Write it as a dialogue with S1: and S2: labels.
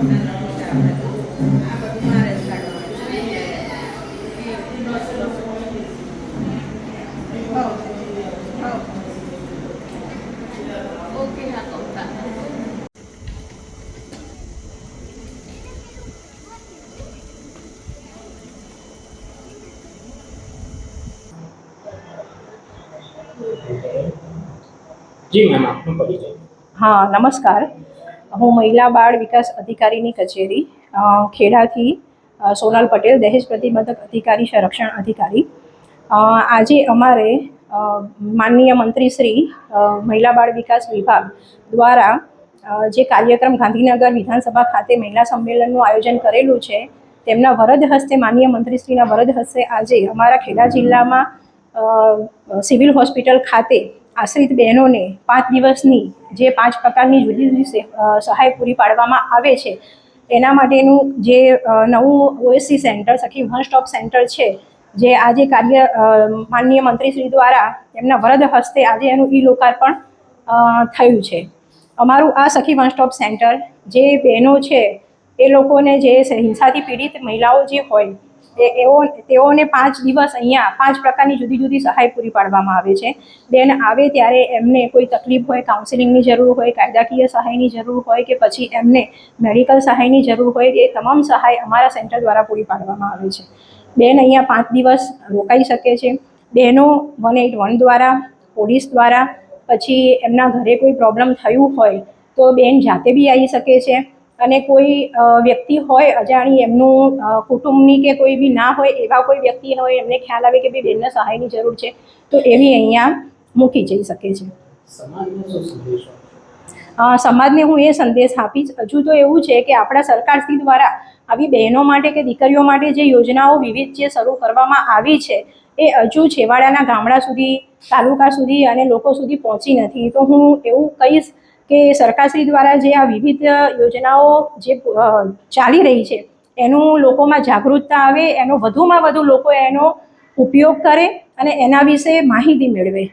S1: Okay હા તો
S2: જી ma'am આપનો પરિચય
S3: હા નમસ્કાર હું મહિલા બાળ વિકાસ અધિકારીની કચેરી ખેડાથી સોનલ પટેલ, દહેજ પ્રતિબંધક અધિકારી, સંરક્ષણ અધિકારી. આજે અમારે માનનીય મંત્રી શ્રી મહિલા બાળ વિકાસ વિભાગ દ્વારા જે કાર્યક્રમ ગાંધીનગર વિધાનસભા ખાતે મહિલા સંમેલનનું આયોજન કરેલું છે, તેમના વરદ હસ્તે, માનનીય મંત્રીશ્રીના વરદ હસ્તે આજે અમારા ખેડા જિલ્લામાં સિવિલ હોસ્પિટલ ખાતે આશ્રિત બહેનોને પાંચ દિવસની જે પાંચ પ્રકારની જુદી જુદી સહાય પૂરી પાડવામાં આવે છે. એના માટેનું જે નવું OSC centre, Sakhi one stop centre છે, જે આજે કાર્ય માનનીય મંત્રીશ્રી દ્વારા એમના વરદ હસ્તે આજે એનું ઈ લોકાર્પણ થયું છે. અમારું આ સખી વન સ્ટોપ સેન્ટર જે બહેનો છે, એ લોકોને જે હિંસાથી પીડિત મહિલાઓ જે હોય એઓ, તેઓને પાંચ દિવસ અહીંયા પાંચ પ્રકારની જુદી જુદી સહાય પૂરી પાડવામાં આવે છે. બેન આવે ત્યારે એમને કોઈ તકલીફ હોય કાઉન્સિલિંગની જરૂર હોય, કાયદાકીય સહાયની જરૂર હોય કે પછી એમને મેડિકલ સહાયની જરૂર હોય, એ તમામ સહાય અમારા સેન્ટર દ્વારા પૂરી પાડવામાં આવે છે. બેન અહીંયા પાંચ દિવસ રોકાઈ શકે છે. બહેનો વન એટ વન દ્વારા, પોલીસ દ્વારા, પછી એમના ઘરે કોઈ પ્રોબ્લેમ થયું હોય, તો બેન જાતે બી આવી શકે છે. અને કોઈ વ્યક્તિ હોય અજાણી એમનું કુટુંબની કે કોઈ બી ના હોય એવા કોઈ વ્યક્તિ હોય એમને ખ્યાલ આવે કે ભાઈ બેનને સહાયની જરૂર છે તો એવી અહીંયા મૂકી જઈ શકે છે.
S2: સમાજને
S3: હું એ સંદેશ આપીશ. હજુ તો એવું છે કે આપણા સરકારશ્રી દ્વારા આવી બહેનો માટે કે દીકરીઓ માટે જે યોજનાઓ વિવિધ જે શરૂ કરવામાં આવી છે એ હજુ છેવાડાના ગામડા સુધી તાલુકા સુધી અને લોકો સુધી પહોંચી નથી. તો હું એવું કહીશ કે સરકારશ્રી દ્વારા જે આ વિવિધ યોજનાઓ જે ચાલી રહી છે, એનું લોકોમાં જાગૃતતા આવે, એનો વધુમાં વધુ લોકો એનો ઉપયોગ કરે અને એના વિશે માહિતી મેળવે.